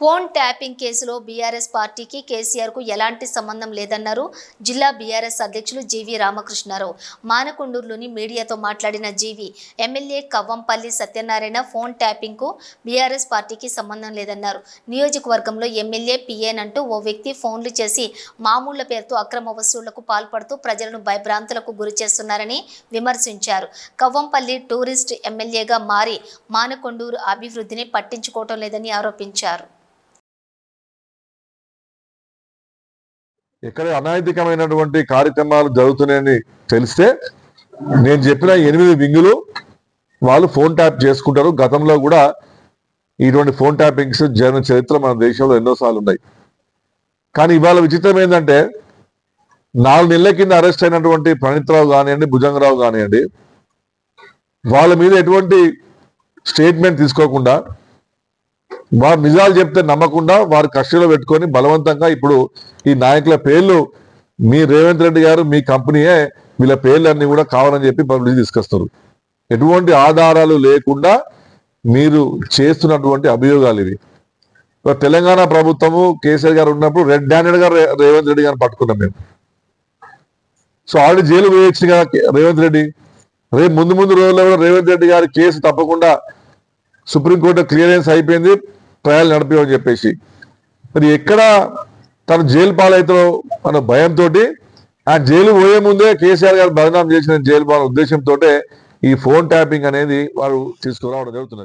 Phone tapping కేసులో BRS పార్టీకి కేసీఆర్కు ఎలాంటి సంబంధం లేదన్నారు. జిల్లా బీఆర్ఎస్ అధ్యక్షులు జీవి రామకృష్ణారావు. మానకొండూరులోని మీడియాతో మాట్లాడిన జీవి ఎమ్మెల్యే కవ్వంపల్లి సత్యనారాయణ ఫోన్ ట్యాపింగ్కు బీఆర్ఎస్ పార్టీకి సంబంధం లేదన్నారు. నియోజకవర్గంలో ఎమ్మెల్యే పిఎన్ అంటూ ఓ వ్యక్తి ఫోన్లు చేసి మామూళ్ళ పేరుతో అక్రమ వసూళ్ళకు పాల్పడుతూ ప్రజలను భయభ్రాంతులకు గురి చేస్తున్నారని విమర్శించారు. కవ్వంపల్లి టూరిస్ట్ ఎమ్మెల్యేగా మారి మానకొండూరు అభివృద్ధిని పట్టించుకోవటం లేదని ఆరోపించారు. ఎక్కడ అనైతికమైనటువంటి కార్యక్రమాలు జరుగుతున్నాయని తెలిస్తే నేను చెప్పిన ఎనిమిది వింగులు వాళ్ళు ఫోన్ ట్యాప్ చేసుకుంటారు. గతంలో కూడా ఇటువంటి ఫోన్ ట్యాపింగ్స్ జరిగిన చరిత్ర మన దేశంలో ఎన్నోసార్లు ఉన్నాయి. కానీ ఇవాళ విచిత్రం ఏంటంటే నాలుగు నెలల కింద అరెస్ట్ అయినటువంటి ప్రణీత్రావు కానివ్వండి భుజంగరావు కానివ్వండి వాళ్ళ మీద ఎటువంటి స్టేట్మెంట్ తీసుకోకుండా వారు నిజాలు చెప్తే నమ్మకుండా వారు కక్షలో పెట్టుకొని బలవంతంగా ఇప్పుడు ఈ నాయకుల పేర్లు మీ రేవంత్ రెడ్డి గారు మీ కంపెనీయే వీళ్ళ పేర్లన్నీ కూడా కావాలని చెప్పి పబ్లిక్ తీసుకొస్తారు. ఎటువంటి ఆధారాలు లేకుండా మీరు చేస్తున్నటువంటి అభియోగాలు ఇవి. తెలంగాణ ప్రభుత్వము కేసీఆర్ గారు ఉన్నప్పుడు రెడ్ హ్యాండెడ్గా రేవంత్ రెడ్డి గారిని పట్టుకున్నాం మేము. సో ఆల్రెడీ జైలు పోయొచ్చు కదా రేవంత్ రెడ్డి. రేపు ముందు ముందు రోజుల్లో కూడా రేవంత్ రెడ్డి గారి కేసు తప్పకుండా సుప్రీంకోర్టు క్లియరెన్స్ అయిపోయింది. ట్రయల్ నడిపామని చెప్పేసి. మరి ఎక్కడ తన జైలు పాలవుతారో అన్న భయంతో ఆ జైలు పోయే ముందే కేసీఆర్ గారు బదనాం చేసిన జైలు పాల ఉద్దేశంతో ఈ ఫోన్ ట్యాపింగ్ అనేది వారు తీసుకురావడం జరుగుతున్నది.